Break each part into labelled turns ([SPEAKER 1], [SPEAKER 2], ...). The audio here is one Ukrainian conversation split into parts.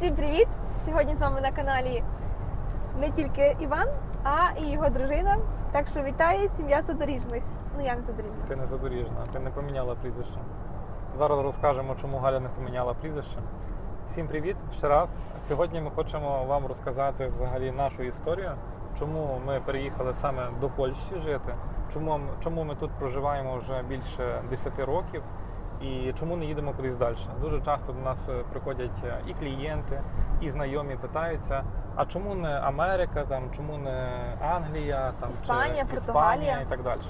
[SPEAKER 1] Всім привіт! Сьогодні з вами на каналі не тільки Іван, а і його дружина. Так що вітаю сім'я Задоріжних. Ну я не задоріжна.
[SPEAKER 2] Ти не задоріжна, ти не поміняла прізвище. Зараз розкажемо, чому Галя не поміняла прізвище. Всім привіт ще раз. Сьогодні ми хочемо вам розказати взагалі нашу історію, чому ми переїхали саме до Польщі жити, чому, чому ми тут проживаємо вже більше 10 років і чому не їдемо кудись далі. Дуже часто до нас е, приходять е, і клієнти, і знайомі питаються: а чому не Америка, там, чому не Англія, там,
[SPEAKER 1] Іспанія,
[SPEAKER 2] чи? Іспанія і так далі.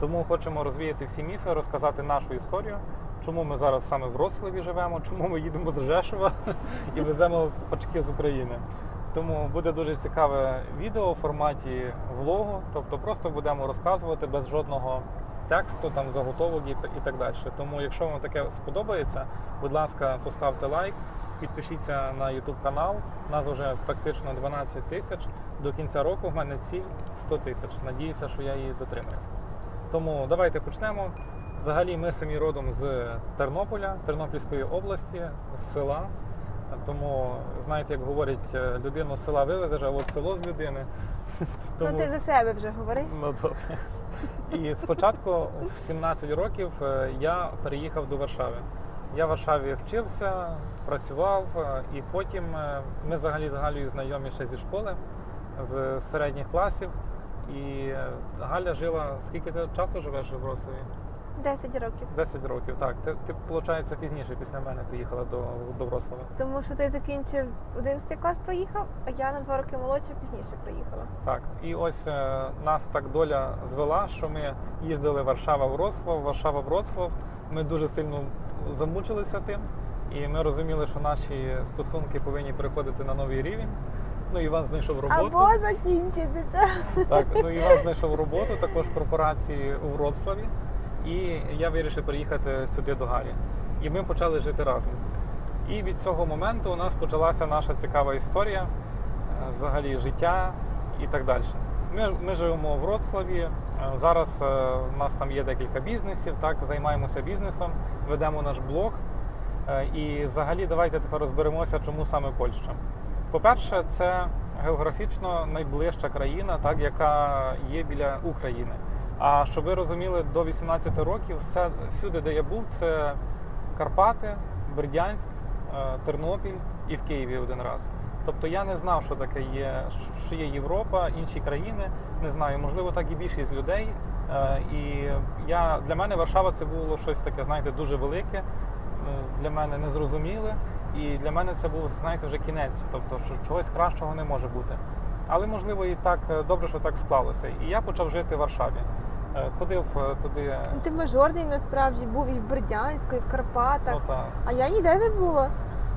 [SPEAKER 2] Тому хочемо розвіяти всі міфи, розказати нашу історію, чому ми зараз саме в Вроцлаві живемо, чому ми їдемо з Жешова і веземо пачки з України. Тому буде дуже цікаве відео в форматі влогу, тобто просто будемо розказувати без жодного тексту, там заготовок і, і так далі. Тому, якщо вам таке сподобається, будь ласка, поставте лайк, підпишіться на YouTube канал. Нас вже практично 12 тисяч. До кінця року в мене ціль 100 тисяч. Надіюся, що я її дотримаю. Тому давайте почнемо. Взагалі, ми самі родом з Тернополя, Тернопільської області, з села. Тому, знаєте, як говорять, е, людину з села вивезеш, а от село з людини.
[SPEAKER 1] Ну ти за себе вже говори.
[SPEAKER 2] Ну, добре. І спочатку, в 17 років, е, я переїхав до Варшави. Я в Варшаві вчився, працював, е, і потім ми взагалі з Галею знайомі ще зі школи, з середніх класів. І Галя жила, скільки ти часу живеш в Вроцлаві?
[SPEAKER 1] 10 років.
[SPEAKER 2] 10 років, так. Ти, ти виходить, пізніше після мене приїхала до, до Вроцлава.
[SPEAKER 1] Тому що ти закінчив 11 клас, проїхав, а я на 2 роки молодше пізніше приїхала.
[SPEAKER 2] Так, і ось е, нас так доля звела, що ми їздили Варшава Вроцлав, Варшава Вроцлав. Ми дуже сильно замучилися тим, і ми розуміли, що наші стосунки повинні переходити на новий рівень. Ну, Іван знайшов роботу.
[SPEAKER 1] Або закінчитися.
[SPEAKER 2] Так, ну Іван знайшов роботу також в корпорації у Вроцлаві, і я вирішив приїхати сюди до Галі. І ми почали жити разом. І від цього моменту у нас почалася наша цікава історія, е, взагалі життя і так далі. Ми, ми живемо в Вроцлаві. е, Зараз е, у нас там є декілька бізнесів, так, займаємося бізнесом, ведемо наш блог. Е, І взагалі давайте тепер розберемося, чому саме Польща. По-перше, це географічно найближча країна, так, яка є біля України. А щоб ви розуміли, до 18 років все, всюди, де я був, це Карпати, Бердянськ, е, Тернопіль і в Києві один раз. Тобто я не знав, що таке є, що є Європа, інші країни. Не знаю, можливо, так і більшість людей. Е, І я для мене Варшава це було щось таке, знаєте, дуже велике, е, для мене незрозуміле. І для мене це був, знаєте, вже кінець, тобто що чогось кращого не може бути. Але можливо і так добре, що так склалося. І я почав жити в Варшаві. Е, Ходив е, туди.
[SPEAKER 1] Ну, Ти мажорний насправді був і в Бердянську, і в Карпатах.
[SPEAKER 2] Ну,
[SPEAKER 1] А я ніде не була.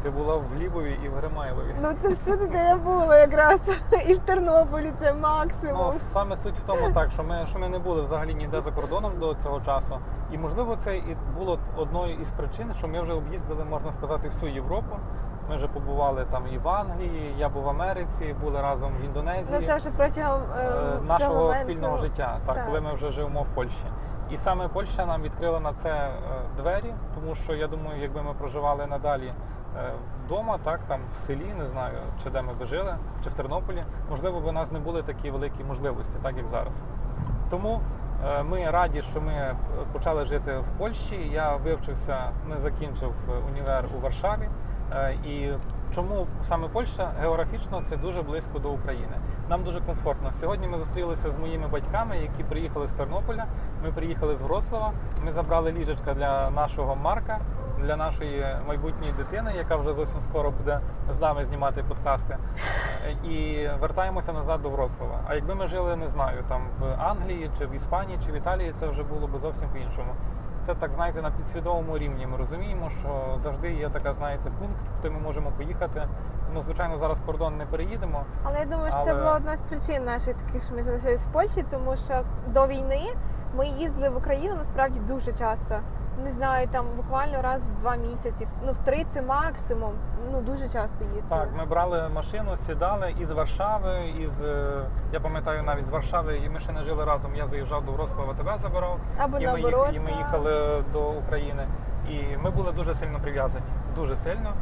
[SPEAKER 2] ти була в Лібові і в Гримайлові.
[SPEAKER 1] Ну це всюди, де я була якраз. І в Тернополі це максимум.
[SPEAKER 2] Ну, саме суть в тому, так, що ми, що ми не були взагалі ніде за кордоном до цього часу. І можливо це і було одною із причин, що ми вже об'їздили, можна сказати, всю Європу. Ми вже побували там і в Англії, я був в Америці, були разом в Індонезії.
[SPEAKER 1] Ну це вже протягом е,
[SPEAKER 2] е,
[SPEAKER 1] цього
[SPEAKER 2] нашого
[SPEAKER 1] моменту.
[SPEAKER 2] спільного життя, так,
[SPEAKER 1] так.
[SPEAKER 2] коли ми вже живемо в Польщі. І саме Польща нам відкрила на це е, двері, тому що я думаю, якби ми проживали надалі е, вдома, так там в селі, не знаю, чи де ми би жили, чи в Тернополі, можливо, б у нас не були такі великі можливості, так як зараз. Тому ми раді, що ми почали жити в Польщі. Я вивчився, не закінчив універ у Варшаві. Е, І чому саме Польща географічно це дуже близько до України. Нам дуже комфортно. Сьогодні ми зустрілися з моїми батьками, які приїхали з Тернополя. Ми приїхали з Вроцлава. Ми забрали ліжечка для нашого Марка, для нашої майбутньої дитини, яка вже зовсім скоро буде з нами знімати подкасти. І вертаємося назад до Вроцлава. А якби ми жили, не знаю, там в Англії чи в Іспанії чи в Італії, це вже було б зовсім по-іншому. Це так, знаєте, на підсвідомому рівні. Ми розуміємо, що завжди є така, знаєте, пункт, куди ми можемо поїхати. Ну, звичайно, зараз кордон не переїдемо.
[SPEAKER 1] Але я думаю, що це була одна з причин наших таких, що ми залишились в Польщі, тому що до війни ми їздили в Україну насправді дуже часто. Не знаю, там буквально раз в два місяці, ну в три це максимум. Ну дуже часто їздили.
[SPEAKER 2] Так, ми брали машину, сідали із Варшави, із е, я пам'ятаю навіть з Варшави, і ми ще не жили разом. Я заїжджав до Вроцлава, тебе забирав.
[SPEAKER 1] Або
[SPEAKER 2] і, ми їх- і ми їхали до України. І ми були дуже сильно прив'язані, дуже сильно.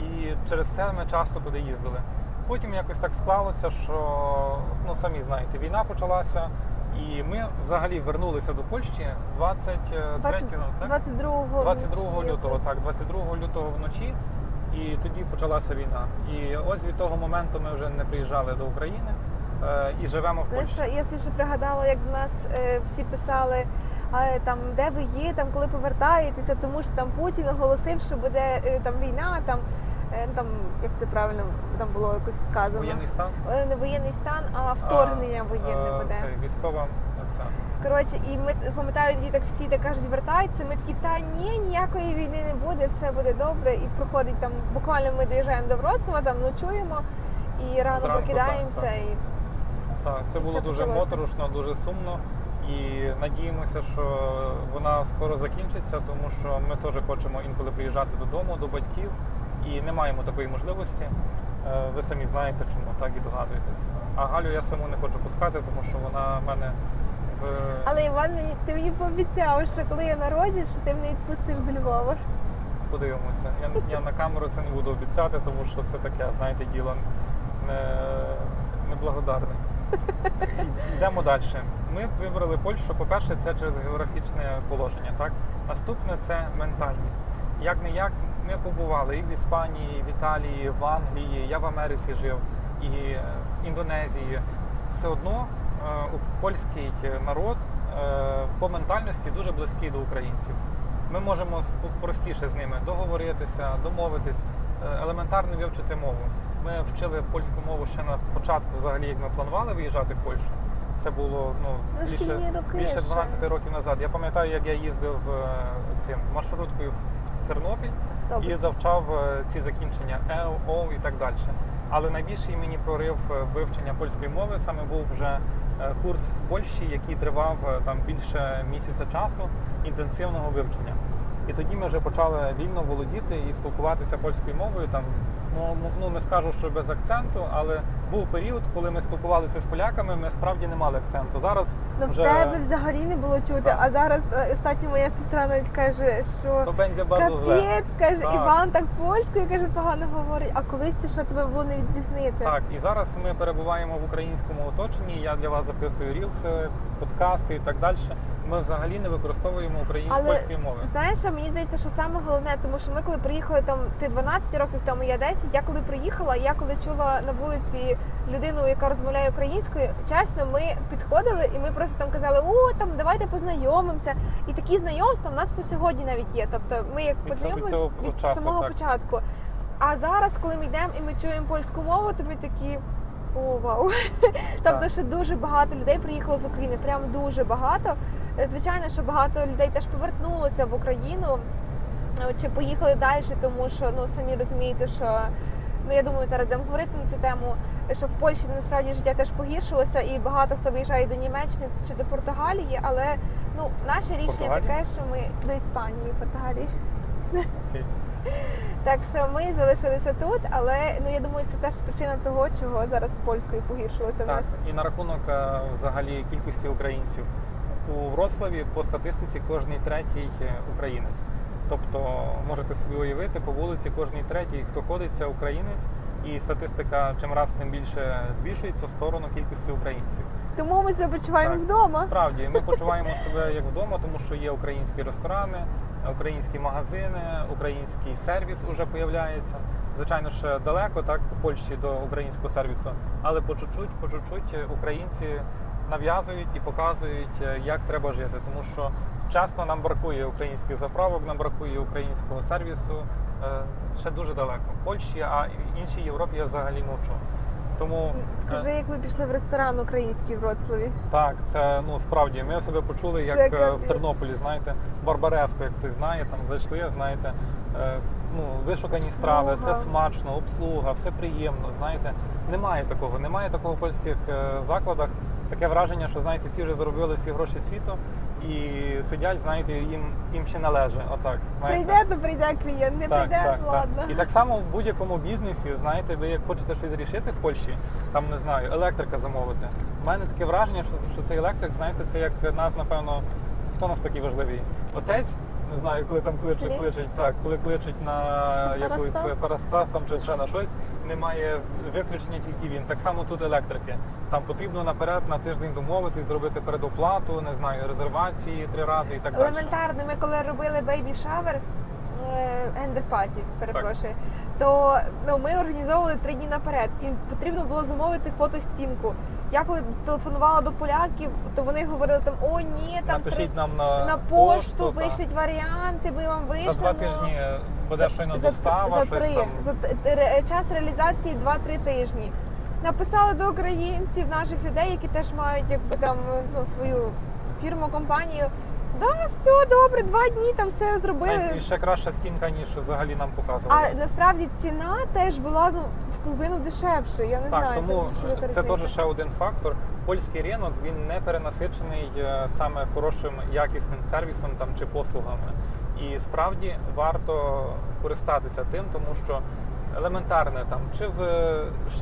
[SPEAKER 2] і через це ми часто туди їздили. Потім якось так склалося, що ну самі знаєте, війна почалася, і ми взагалі вернулися до Польщі 23 так?
[SPEAKER 1] 22
[SPEAKER 2] 22
[SPEAKER 1] вночі
[SPEAKER 2] лютого, так, 22 лютого вночі, і тоді почалася війна. І ось від того моменту ми вже не приїжджали до України е, і живемо в
[SPEAKER 1] Знаєш,
[SPEAKER 2] Польщі.
[SPEAKER 1] що, я ще пригадала, як до нас е, всі писали, а, там, де ви є, там, коли повертаєтеся, тому що там Путін оголосив, що буде е, там війна, там, там, як це правильно там було якось сказано.
[SPEAKER 2] Воєнний стан.
[SPEAKER 1] Е, Не воєнний стан, а вторгнення воєнне
[SPEAKER 2] е,
[SPEAKER 1] буде.
[SPEAKER 2] Це військова ця.
[SPEAKER 1] Коротше, і ми пам'ятаю, тоді так всі так кажуть, вертаються. Ми такі, та ні, ніякої війни не буде, все буде добре. І проходить там, буквально ми доїжджаємо до Вроцлава, там ночуємо і рано
[SPEAKER 2] Зранку,
[SPEAKER 1] прокидаємося.
[SPEAKER 2] так,
[SPEAKER 1] І
[SPEAKER 2] Так, це
[SPEAKER 1] І
[SPEAKER 2] було дуже
[SPEAKER 1] почалося.
[SPEAKER 2] моторошно, дуже сумно. І надіємося, що вона скоро закінчиться, тому що ми теж хочемо інколи приїжджати додому, до батьків, і не маємо такої можливості. Е, Ви самі знаєте, чому так і догадуєтесь. А Галю я саму не хочу пускати, тому що вона в мене в
[SPEAKER 1] Але Іван мені ти мені пообіцяв, що коли я народжусь, що ти мене відпустиш до Львова.
[SPEAKER 2] подивимося. Я, я на камеру це не буду обіцяти, тому що це таке, знаєте, діло неблагодарне. І Йдемо далі. Ми вибрали Польщу. По-перше, це через географічне положення. Так? Наступне це ментальність. Як не як, ми побували і в Іспанії, і в Італії, і в Англії, я в Америці жив, і в Індонезії. Все одно е, польський народ е, по ментальності дуже близький до українців. Ми можемо простіше з ними договоритися, домовитись, е, елементарно вивчити мову. Ми вчили польську мову ще на початку, взагалі, як ми планували виїжджати в Польщу. Це було ну, більше, більше
[SPEAKER 1] ще.
[SPEAKER 2] 12 років назад. Я пам'ятаю, як я їздив цим маршруткою в Тернопіль і завчав е, ці закінчення ЕО, О і так далі. Але найбільший мені прорив е, вивчення польської мови саме був вже е, курс в Польщі, який тривав там більше місяця часу інтенсивного вивчення. І тоді ми вже почали вільно володіти і спілкуватися польською мовою. Там ну, ну не скажу, що без акценту, але був період, коли ми спілкувалися з поляками, ми справді не мали акценту. Зараз
[SPEAKER 1] Ну в тебе взагалі не було чути.
[SPEAKER 2] Так.
[SPEAKER 1] А зараз е, остатньо моя сестра навіть каже, що
[SPEAKER 2] то бензя
[SPEAKER 1] капець, каже,
[SPEAKER 2] Так.
[SPEAKER 1] Іван так польською каже, погано говорить. А колись ти що тебе було не відрізнити?
[SPEAKER 2] Так, і зараз ми перебуваємо в українському оточенні. Я для вас записую рілси, подкасти і так далі. Ми взагалі не використовуємо української польської мови.
[SPEAKER 1] Знаєш, мені здається, що саме головне, тому що ми коли приїхали там, ти 12 років тому, я 10, я коли приїхала, я коли чула на вулиці людину, яка розмовляє українською, чесно, ми підходили і ми просто там казали, о, там давайте познайомимося. І такі знайомства в нас по сьогодні навіть є. Тобто ми як познайомилися від
[SPEAKER 2] часу,
[SPEAKER 1] самого
[SPEAKER 2] так.
[SPEAKER 1] початку. А зараз, коли ми йдемо і ми чуємо польську мову, то ми такі. О, вау! Тобто, що дуже багато людей приїхало з України, прям дуже багато. Е, Звичайно, що багато людей теж повернулося в Україну чи поїхали далі, тому що ну самі розумієте, що ну я думаю, зараз будемо говорити на цю тему. Що в Польщі насправді життя теж погіршилося, і багато хто виїжджає до Німеччини чи до Португалії. Але ну наше рішення
[SPEAKER 2] Португалії?
[SPEAKER 1] таке, що ми до Іспанії, Португалії.
[SPEAKER 2] Окей.
[SPEAKER 1] Так що ми залишилися тут, але ну я думаю, це теж причина того, чого зараз полькою погіршилося в нас.
[SPEAKER 2] і на рахунок е, взагалі кількості українців у Вроцлаві по статистиці кожний третій е, українець. Тобто можете собі уявити, по вулиці кожний третій, хто ходить, це українець, і статистика чим раз тим більше збільшується в сторону кількості українців.
[SPEAKER 1] Тому ми себе почуваємо
[SPEAKER 2] Так.
[SPEAKER 1] вдома.
[SPEAKER 2] Справді, ми почуваємо себе як вдома, тому що є українські ресторани, українські магазини, український сервіс уже появляється. Звичайно, ще далеко, так, в Польщі до українського сервісу, але по чуть-чуть, по чуть-чуть українці нав'язують і показують, як треба жити. Тому що чесно нам бракує українських заправок, нам бракує українського сервісу. е, Ще дуже далеко. В Польщі, а в іншій Європі я взагалі мовчу. Тому е,
[SPEAKER 1] Скажи, як ми пішли в ресторан український в Вроцлаві.
[SPEAKER 2] так, це ну справді. Ми себе почули як
[SPEAKER 1] Це
[SPEAKER 2] е, в. Тернополі, знаєте, Барбареско, як хтось знає, там зайшли, знаєте, ну вишукані страви, все смачно, обслуга, все приємно. Знаєте, немає такого, немає такого в польських закладах. Таке враження, що знаєте, всі вже заробили всі гроші світу і сидять, знаєте, їм їм ще належить. Отак. Знаєте?
[SPEAKER 1] Прийде, то прийде клієнт, не прийде, ладно.
[SPEAKER 2] Так. І так само в будь-якому бізнесі, знаєте, ви як хочете щось рішити в Польщі, там не знаю, електрика замовити. У мене таке враження, що, що цей електрик, знаєте, це як нас, напевно, хто нас такий важливий? Отець Не знаю, коли там кличуть, кличуть, так, коли кличуть на якусь
[SPEAKER 1] Парастас?
[SPEAKER 2] парастас там чи ще на щось, немає виключення тільки він. Так само тут електрики. Там потрібно наперед на тиждень домовитись, зробити передоплату, не знаю, резервації три рази і так далі.
[SPEAKER 1] Елементарно, ми коли робили бейбі шавер, гендер-паті, перепрошую, то ну, ми організовували три дні наперед. І потрібно було замовити фотостінку. Я коли телефонувала до поляків, то вони говорили там: о, ні, там
[SPEAKER 2] Напишіть нам на,
[SPEAKER 1] на пошту, вишліть варіанти, ми вам вийшли.
[SPEAKER 2] За два тижні буде щойно
[SPEAKER 1] за,
[SPEAKER 2] достава,
[SPEAKER 1] за
[SPEAKER 2] щось
[SPEAKER 1] три.
[SPEAKER 2] там.
[SPEAKER 1] За час реалізації 2-3 тижні. Написали до українців, наших людей, які теж мають якби там ну, свою фірму, компанію. Да, все добре, два дні там все зробили.
[SPEAKER 2] І ще краща стінка, ніж взагалі нам показували.
[SPEAKER 1] А насправді ціна теж була ну в половину дешевше. Я не
[SPEAKER 2] Так,
[SPEAKER 1] знаю.
[SPEAKER 2] тому
[SPEAKER 1] там, чи
[SPEAKER 2] це теж ще один фактор. Польський ринок він не перенасичений е, саме хорошим якісним сервісом там чи послугами. І справді варто користатися тим, тому що елементарне там, чи в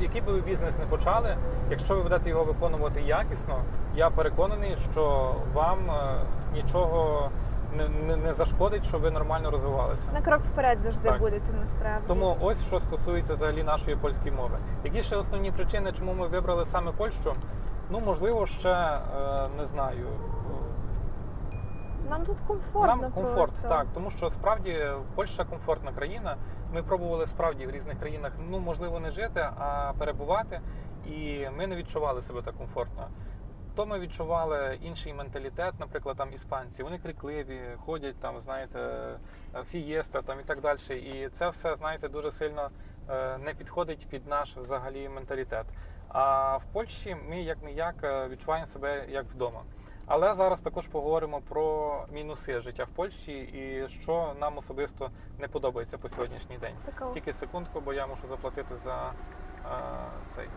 [SPEAKER 2] який би ви бізнес не почали, якщо ви будете його виконувати якісно, я переконаний, що вам е, нічого не, не, не зашкодить, щоб ви нормально розвивалися.
[SPEAKER 1] на крок вперед завжди
[SPEAKER 2] Так.
[SPEAKER 1] будете насправді.
[SPEAKER 2] Тому ось що стосується взагалі нашої польської мови. Які ще основні причини, чому ми вибрали саме Польщу? Ну, можливо, ще е, не знаю.
[SPEAKER 1] нам тут комфортно.
[SPEAKER 2] Нам комфорт,
[SPEAKER 1] просто.
[SPEAKER 2] так, тому що справді Польща комфортна країна. Ми пробували справді в різних країнах, ну можливо, не жити, а перебувати, і ми не відчували себе так комфортно. То ми відчували інший менталітет, наприклад, там іспанці. Вони крикливі, ходять там, знаєте, е, фієста там і так далі. І це все, знаєте, дуже сильно е, не підходить під наш взагалі менталітет. А в Польщі ми як не як відчуваємо себе як вдома. Але зараз також поговоримо про мінуси життя в Польщі і що нам особисто не подобається по сьогоднішній день. Тільки секундку, бо я мушу заплатити за е, цей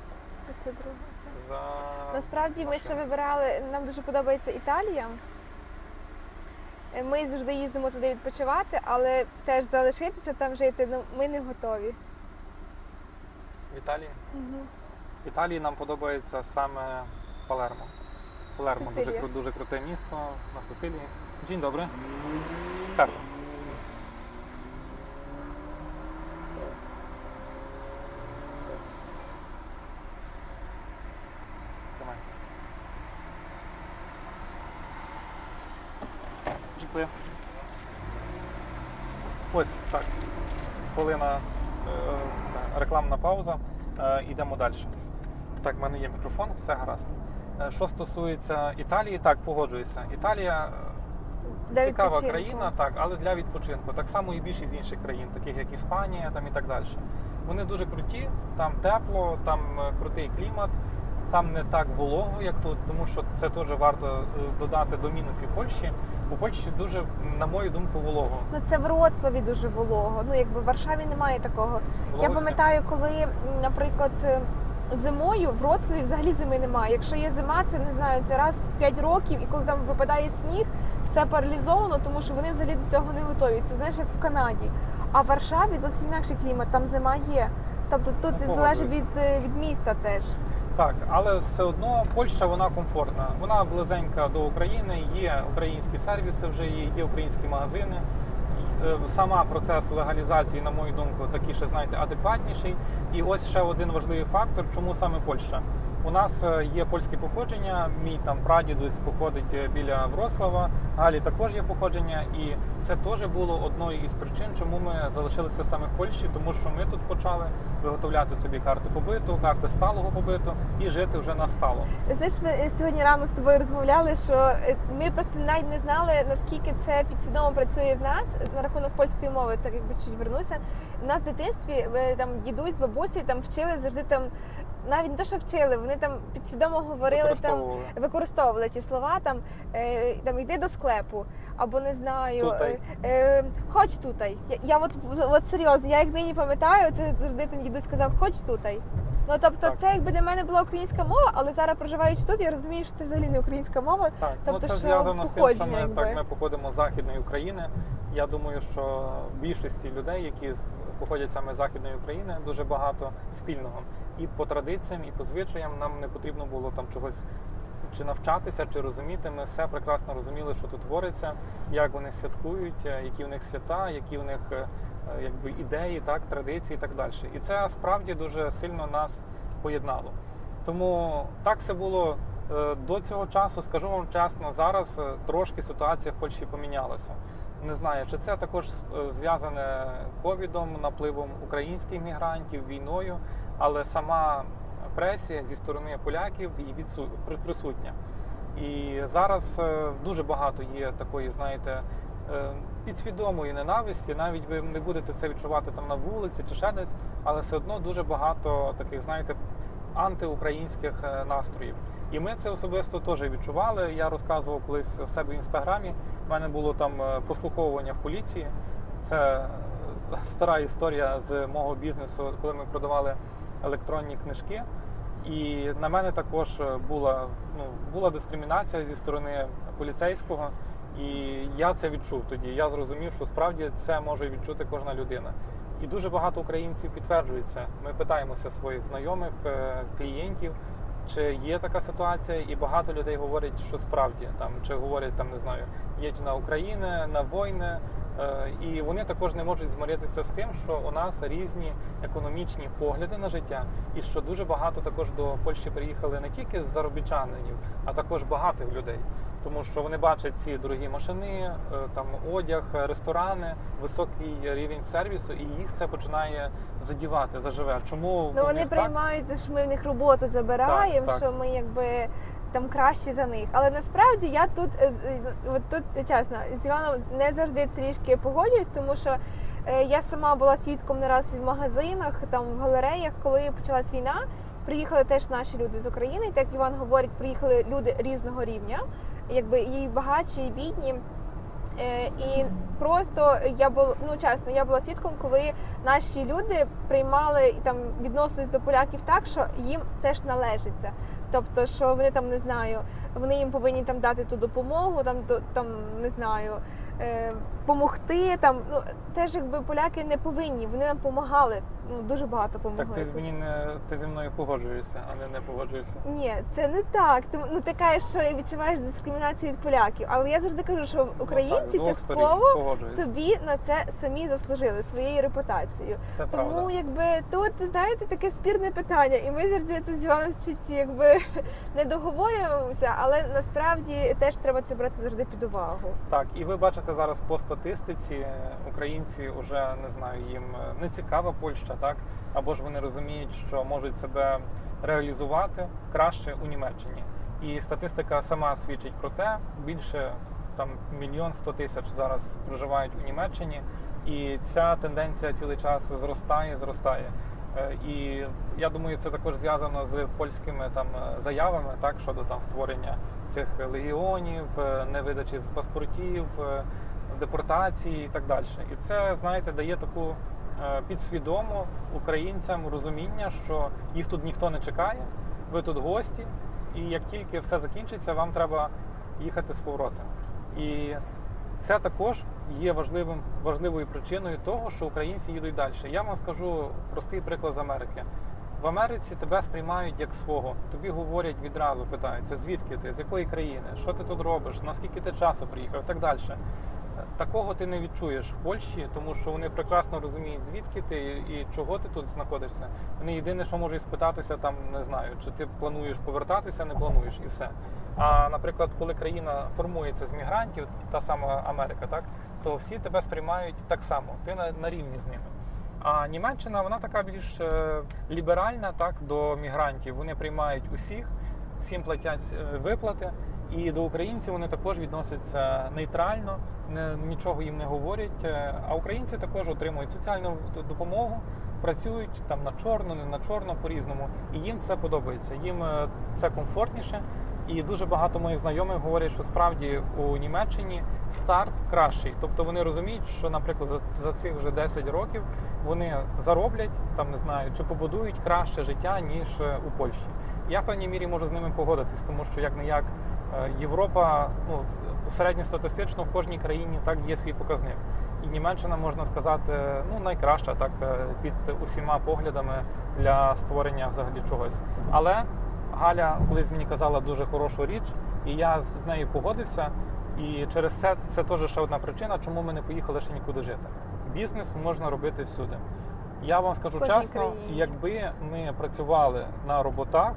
[SPEAKER 1] Оце друге.
[SPEAKER 2] За
[SPEAKER 1] Насправді ми ще вибирали. Нам дуже подобається Італія. Ми завжди їздимо туди відпочивати, але теж залишитися там жити ну, ми не готові.
[SPEAKER 2] в Італії.
[SPEAKER 1] Угу.
[SPEAKER 2] В Італії нам подобається саме Палермо. Палермо дуже, дуже круте місто на Сицилії. Dzień dobry. Карта. Ось так. Хвилина це рекламна пауза. Е, Йдемо далі. Так, в мене є мікрофон, все гаразд. Е, Що стосується Італії, так, погоджуюся. Італія е,
[SPEAKER 1] Для
[SPEAKER 2] цікава
[SPEAKER 1] відпочинку.
[SPEAKER 2] країна, так, але для відпочинку. Так само і більшість інших країн, таких як Іспанія там і так далі. Вони дуже круті, там тепло, там крутий клімат, там не так волого, як тут, тому що це теж варто е, додати до мінусів Польщі. У Польщі дуже, на мою думку, волого.
[SPEAKER 1] Ну це в Вроцлаві дуже волого. Ну якби в Варшаві немає такого. Я пам'ятаю, коли, наприклад, е, зимою в Вроцлаві взагалі зими немає. Якщо є зима, це не знаю, це раз в 5 років, і коли там випадає сніг, все паралізовано, тому що вони взагалі до цього не готові. Це знаєш, як в Канаді. А в Варшаві зовсім інакший клімат, там зима є. Тобто тут залежить від, е, від міста теж.
[SPEAKER 2] Так, але все одно Польща вона комфортна. Вона близенька до України, є українські сервіси, вже є, є українські магазини. Е, Сама процес легалізації, на мою думку, такий ще знаєте, адекватніший. І ось ще один важливий фактор, чому саме Польща. У нас е, є польське походження. Мій там прадідусь походить е, біля Вроцлава. Галі також є походження, і це теж було одною із причин, чому ми залишилися саме в Польщі, тому що ми тут почали виготовляти собі карти побиту, карти сталого побиту і жити вже на стало.
[SPEAKER 1] Знаєш, ми е, сьогодні рано з тобою розмовляли, що ми просто навіть не знали, наскільки це підсвідомо працює в нас на рахунок польської мови, так якби чуть вернуся. У нас в дитинстві там дідусь, бабусі там вчили завжди там, навіть не те, що вчили, вони там підсвідомо говорили там.
[SPEAKER 2] Використовували.
[SPEAKER 1] Використовували ті слова там, е, там йди до склепу, або не знаю,
[SPEAKER 2] Тутай.
[SPEAKER 1] е, е, хоч тутай. Я, я от, от серйозно, я як нині пам'ятаю, це завжди там дідусь сказав, хоч тутай. Ну тобто,
[SPEAKER 2] Так.
[SPEAKER 1] це якби для мене була українська мова, але зараз проживаючи тут, я розумію, що це взагалі не українська мова.
[SPEAKER 2] Так,
[SPEAKER 1] Тобто,
[SPEAKER 2] ну це зв'язано з тим, що ми
[SPEAKER 1] якби.
[SPEAKER 2] так ми походимо з західної України. Я думаю, що більшості людей, які походять саме з західної України, дуже багато спільного. І по традиціям, і по звичаям нам не потрібно було там чогось чи навчатися, чи розуміти. Ми все прекрасно розуміли, що тут твориться, як вони святкують, е, які в них свята, які в них е, е, якби ідеї, так, традиції і так далі. І це справді дуже сильно нас поєднало. Тому так все було до цього часу. Скажу вам чесно, зараз трошки ситуація в Польщі помінялася. Не знаю, чи це також е, зв'язане ковідом, напливом українських мігрантів, війною, але сама пресія зі сторони поляків і відсу... присутня. І зараз е, дуже багато є такої, знаєте, е, підсвідомої ненависті. Навіть ви не будете це відчувати там на вулиці чи ще десь, але все одно дуже багато таких, знаєте, антиукраїнських е, настроїв. І ми це особисто теж відчували. Я розказував колись в себе в інстаграмі. У мене було там е, прослуховування в поліції. Це е, стара історія з мого бізнесу, коли ми продавали електронні книжки. І на мене також була, ну, була дискримінація зі сторони поліцейського. І я це відчув тоді. Я зрозумів, що справді це може відчути кожна людина. І дуже багато українців підтверджують це. Ми питаємося своїх знайомих, е, клієнтів, чи є така ситуація, і багато людей говорять, що справді там, чи говорять там, не знаю, їдь на Україну, на війни. Е, І вони також не можуть змиритися з тим, що у нас різні економічні погляди на життя, і що дуже багато також до Польщі приїхали не тільки з заробітчанинів, а також багатих людей. Тому що вони бачать ці дорогі машини, е, там одяг, ресторани, високий рівень сервісу, і їх це починає задівати, заживе. Чому
[SPEAKER 1] Ну вони
[SPEAKER 2] них так?
[SPEAKER 1] приймають, що ми в них роботу забираємо,
[SPEAKER 2] Так, так.
[SPEAKER 1] що ми якби там кращі за них. Але насправді я тут е, е, от тут чесно з Іваном не завжди трішки погоджуюсь, тому що е, я сама була свідком не раз в магазинах, там в галереях, коли почалась війна. Приїхали теж наші люди з України, так Іван говорить, приїхали люди різного рівня, якби і багатші, і бідні. Е, І просто я була ну чесно, я була свідком, коли наші люди приймали і там відносились до поляків так, що їм теж належиться. Тобто, що вони там не знаю, вони їм повинні там дати ту допомогу, там там не знаю, е, помогти. Там ну теж якби поляки не повинні, вони нам допомагали. Ну дуже багато допомогли.
[SPEAKER 2] Так ти з мені не ти зі мною погоджуєшся, а не не погоджуєшся.
[SPEAKER 1] Ні, це не так. Ти ну ти кажеш, що відчуваєш дискримінацію від поляків. Але я завжди кажу, що українці
[SPEAKER 2] ну, так,
[SPEAKER 1] частково собі на це самі заслужили своєю репутацією.
[SPEAKER 2] Це
[SPEAKER 1] Тому
[SPEAKER 2] правда.
[SPEAKER 1] якби тут знаєте таке спірне питання, і ми завжди це з Іваном чуть якби не договорюємося, але насправді теж треба це брати завжди під увагу.
[SPEAKER 2] Так, і ви бачите зараз по статистиці, українці вже не знаю, їм е, не цікава Польща, так або ж вони розуміють, що можуть себе реалізувати краще у Німеччині. І статистика сама свідчить про те, більше там мільйон сто тисяч зараз проживають у Німеччині, і ця тенденція цілий час зростає, зростає. Е, І я думаю, це також зв'язано з польськими там заявами, так щодо там створення цих легіонів, е, невидачі з паспортів, е, депортації і так далі. І це, знаєте, дає таку е, підсвідому українцям розуміння, що їх тут ніхто не чекає, ви тут гості, і як тільки все закінчиться, вам треба їхати з поворотом. І це також є важливим, важливою причиною того, що українці їдуть далі. Я вам скажу простий приклад з Америки. В Америці тебе сприймають як свого. Тобі говорять відразу, питаються, звідки ти, з якої країни, що ти тут робиш, наскільки ти часу приїхав і так далі. Такого ти не відчуєш в Польщі, тому що вони прекрасно розуміють, звідки ти і чого ти тут знаходишся. Вони єдине, що можуть спитатися, там не знаю, чи ти плануєш повертатися, не плануєш, і все. А наприклад, коли країна формується з мігрантів, та сама Америка, так то всі тебе сприймають так само. Ти на, на рівні з ними. А Німеччина вона така більш е, ліберальна, так до мігрантів. Вони приймають усіх, всім платять е, виплати. І до українців вони також відносяться нейтрально, не, нічого їм не говорять. Е, А українці також отримують соціальну допомогу, працюють там на чорно, не на чорно по-різному. І їм це подобається. Їм е, це комфортніше. І дуже багато моїх знайомих говорять, що справді у Німеччині старт кращий. Тобто вони розуміють, що, наприклад, за, за цих вже 10 років вони зароблять там, не знаю, чи побудують краще життя ніж е, у Польщі. Я в певній мірі можу з ними погодитись, тому що як не як Європа, ну середньостатистично в кожній країні так є свій показник. І Німеччина можна сказати, ну найкраща так е, під усіма поглядами для створення взагалі чогось. Але Галя колись мені казала дуже хорошу річ, і я з з нею погодився. І через це це теж ще одна причина, чому ми не поїхали ще нікуди жити. Бізнес можна робити всюди. Я вам скажу чесно,
[SPEAKER 1] країні.
[SPEAKER 2] якби ми працювали на роботах,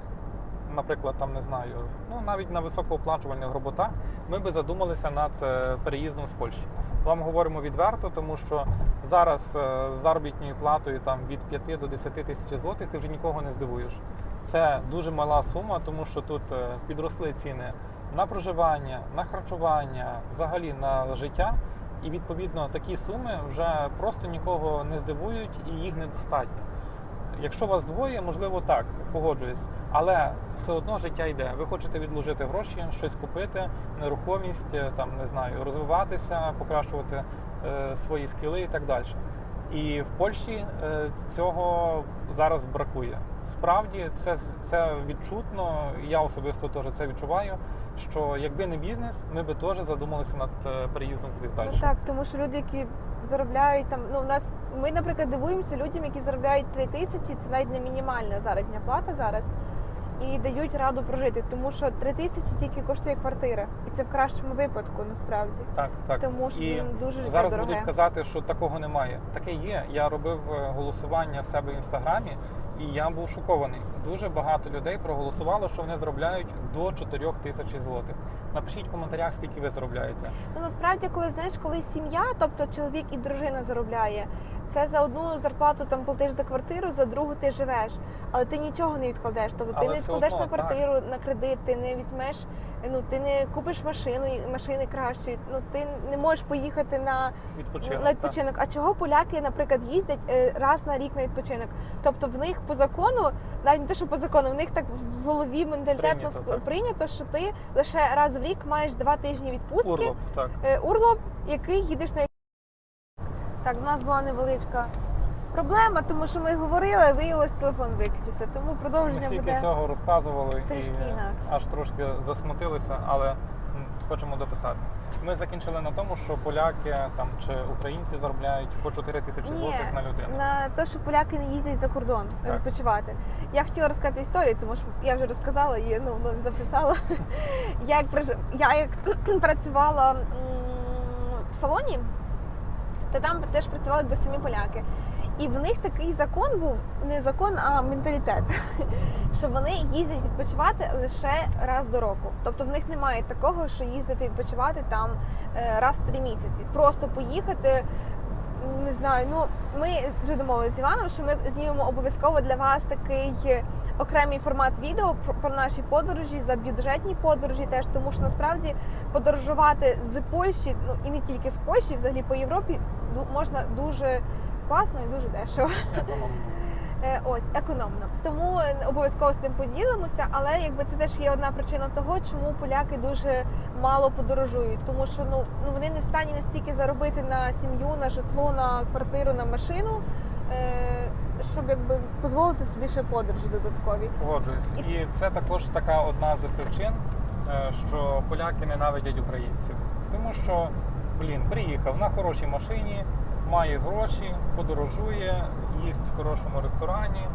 [SPEAKER 2] наприклад, там не знаю, ну навіть на високооплачувальних роботах, ми би задумалися над е, переїздом з Польщі. Вам говоримо відверто, тому що зараз е, з заробітною платою там від 5 до 10 тисяч злотих ти вже нікого не здивуєш. Це дуже мала сума, тому що тут е, підросли ціни на проживання, на харчування, взагалі на життя. І відповідно такі суми вже просто нікого не здивують і їх недостатньо. Якщо вас двоє, можливо, так, погоджуюсь, але все одно життя йде. Ви хочете відложити гроші, щось купити, нерухомість, е, там не знаю, розвиватися, покращувати е, свої скіли і так далі. І в Польщі е, цього зараз бракує. Справді, це, це відчутно. Я особисто теж це відчуваю. Що якби не бізнес, ми би теж задумалися над е, переїздом кудись далі.
[SPEAKER 1] Ну так, тому що люди, які заробляють там, ну у нас ми, наприклад, дивуємося людям, які заробляють 3 тисячі, це навіть не мінімальна заробітна плата зараз. І дають раду прожити, тому що 3 тисячі тільки коштує квартира, і це в кращому випадку насправді.
[SPEAKER 2] Так, так.
[SPEAKER 1] Тому що
[SPEAKER 2] І
[SPEAKER 1] він дуже життя
[SPEAKER 2] Зараз
[SPEAKER 1] дороге.
[SPEAKER 2] будуть казати, що такого немає. Таке є. Я робив е, голосування в себе в інстаграмі, і я був шокований. Дуже багато людей проголосувало, що вони заробляють до 4 тисяч злотих. Напишіть в коментарях, скільки ви заробляєте.
[SPEAKER 1] Ну насправді, коли знаєш, коли сім'я, тобто чоловік і дружина заробляє, це за одну зарплату там платиш за квартиру, за другу ти живеш, але ти нічого не відкладеш. Тобто ти
[SPEAKER 2] Але
[SPEAKER 1] не відкладеш
[SPEAKER 2] одно,
[SPEAKER 1] на квартиру, на кредит, ти не візьмеш, ну ти не купиш машину, машини кращої. Ну ти не можеш поїхати на,
[SPEAKER 2] Відпочинок.
[SPEAKER 1] на відпочинок. А чого поляки, наприклад, їздять е, раз на рік на відпочинок? Тобто в них по закону, навіть не те, що по закону, в них так в голові менталітетно
[SPEAKER 2] Прийнято, так.
[SPEAKER 1] прийнято, що ти лише раз в рік маєш два тижні відпустки.
[SPEAKER 2] Урлоп, так.
[SPEAKER 1] Е, Урлоп, який їдеш на так, в нас була невеличка проблема, тому що ми говорили, виявилось телефон виключився. Тому
[SPEAKER 2] Ми
[SPEAKER 1] продовження
[SPEAKER 2] стільки
[SPEAKER 1] буде.
[SPEAKER 2] всього розказували
[SPEAKER 1] трішки
[SPEAKER 2] і
[SPEAKER 1] інакше.
[SPEAKER 2] аж трошки засмутилися, але хочемо дописати. Ми закінчили на тому, що поляки там чи українці заробляють по 4 тисячі
[SPEAKER 1] Ні,
[SPEAKER 2] злотих на людину.
[SPEAKER 1] на те, що поляки не їздять за кордон
[SPEAKER 2] Так.
[SPEAKER 1] відпочивати. Я хотіла розказати історію, тому що я вже розказала і ну, ну, записала. я як прож- я як працювала м, в салоні, то там теж працювали якби самі поляки. І в них такий закон був не закон, а менталітет, що вони їздять відпочивати лише раз до року. Тобто в них немає такого, що їздити відпочивати там е, раз в три місяці. Просто поїхати. Не знаю, ну ми вже домовилися з Іваном, що ми знімемо обов'язково для вас такий окремий формат відео про, наші подорожі за бюджетні подорожі, теж тому що насправді подорожувати з Польщі, ну і не тільки з Польщі, взагалі по Європі ду- можна дуже класно і дуже дешево.
[SPEAKER 2] Економно.
[SPEAKER 1] Е, Ось економно. Тому е, обов'язково з тим поділимося. Але якби це теж є одна причина того, чому поляки дуже мало подорожують, тому що ну ну вони не в стані настільки заробити на сім'ю, на житло, на квартиру, на машину, е, щоб якби дозволити собі ще подорожі додаткові.
[SPEAKER 2] Погоджуюсь.
[SPEAKER 1] І-
[SPEAKER 2] І це також така одна з причин, е, що поляки ненавидять українців. Тому що, блін, приїхав на хорошій машині, має гроші, подорожує, їсть в хорошому ресторані,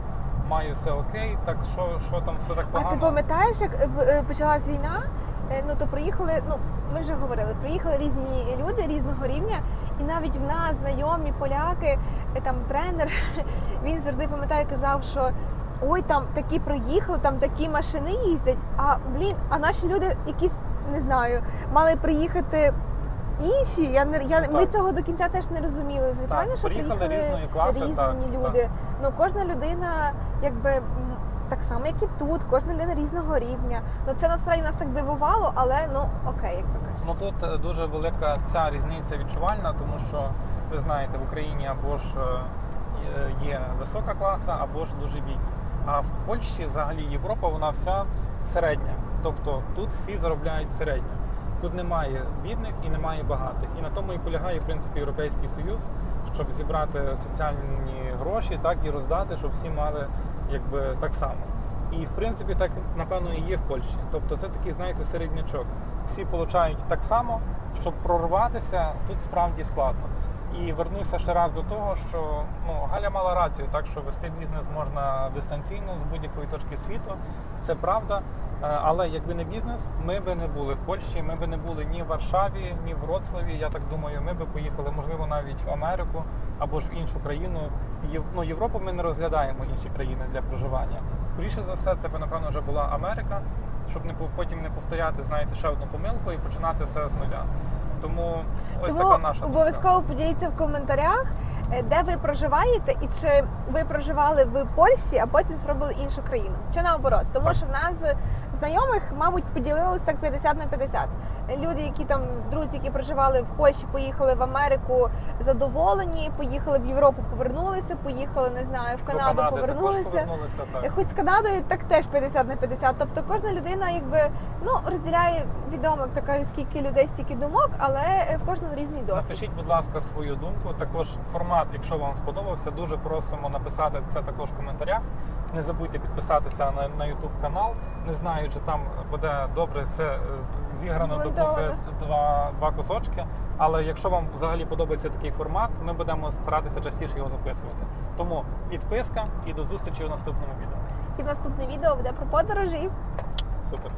[SPEAKER 2] має все окей. Так що, що там все так
[SPEAKER 1] А ти пам'ятаєш, як е, е, почалась війна? Е, Ну то приїхали, ну ми вже говорили, приїхали різні люди різного рівня, і навіть в нас знайомі поляки, там тренер, він завжди пам'ятає, казав, що ой, там такі приїхали, там такі машини їздять. А блін, а наші люди якісь не знаю, мали приїхати. Інші, я не я ми цього до кінця теж не розуміли. Звичайно,
[SPEAKER 2] Так,
[SPEAKER 1] що
[SPEAKER 2] приїхали різної класи,
[SPEAKER 1] різні
[SPEAKER 2] так,
[SPEAKER 1] люди. Ну кожна людина, якби так само, як і тут, кожна людина різного рівня. Ну це насправді нас так дивувало, але ну окей, як то
[SPEAKER 2] Ну тут е, дуже велика ця різниця відчувальна, тому що ви знаєте, в Україні або ж е, є- є висока класа, або ж дуже бідні. А в Польщі, взагалі, Європа, вона вся середня. Тобто тут всі заробляють середньо. Тут немає бідних і немає багатих. І на тому і полягає в принципі Європейський Союз, щоб зібрати соціальні гроші, так і роздати, щоб всі мали якби так само. І в принципі так напевно і є в Польщі. Тобто це такий, знаєте, середнячок. Всі получають так само, щоб прорватися тут справді складно. І вернуся ще раз до того, що ну Галя мала рацію, так що вести бізнес можна дистанційно з будь-якої точки світу. Це правда. Е, Але якби не бізнес, ми би не були в Польщі, ми би не були ні в Варшаві, ні в Вроцлаві. Я так думаю, ми би поїхали, можливо, навіть в Америку або ж в іншу країну. Ну, Європу ми не розглядаємо інші країни для проживання. Скоріше за все, це би напевно вже була Америка, щоб не потім не повторяти, знаєте, ще одну помилку і починати все з нуля. Тому ось
[SPEAKER 1] Тому
[SPEAKER 2] така наша думка.
[SPEAKER 1] обов'язково поділіться в коментарях, де ви проживаєте, і чи ви проживали в Польщі, а потім зробили іншу країну. Чи наоборот? Тому
[SPEAKER 2] Так.
[SPEAKER 1] що в нас е, знайомих, мабуть, поділилось так 50 на 50. Люди, які там друзі, які проживали в Польщі, поїхали в Америку задоволені, поїхали в Європу, повернулися, поїхали, не знаю, в Канаду
[SPEAKER 2] Канади
[SPEAKER 1] повернулися.
[SPEAKER 2] повернулися так.
[SPEAKER 1] Е, Хоч з Канадою так теж 50 на 50. Тобто кожна людина якби ну розділяє відомо, як то кажуть, скільки людей, стільки думок, але е, в кожного різний досвід.
[SPEAKER 2] Напишіть, будь ласка, свою думку. Також формат, якщо вам сподобався, дуже просимо написати це також в коментарях. Не забудьте підписатися на, на YouTube канал. Не знаю, чи там буде добре все зіграно докупи два, два кусочки. Але якщо вам взагалі подобається такий формат, ми будемо старатися частіше його записувати. Тому підписка і до зустрічі у наступному відео.
[SPEAKER 1] І наступне відео буде про подорожі.
[SPEAKER 2] Супер.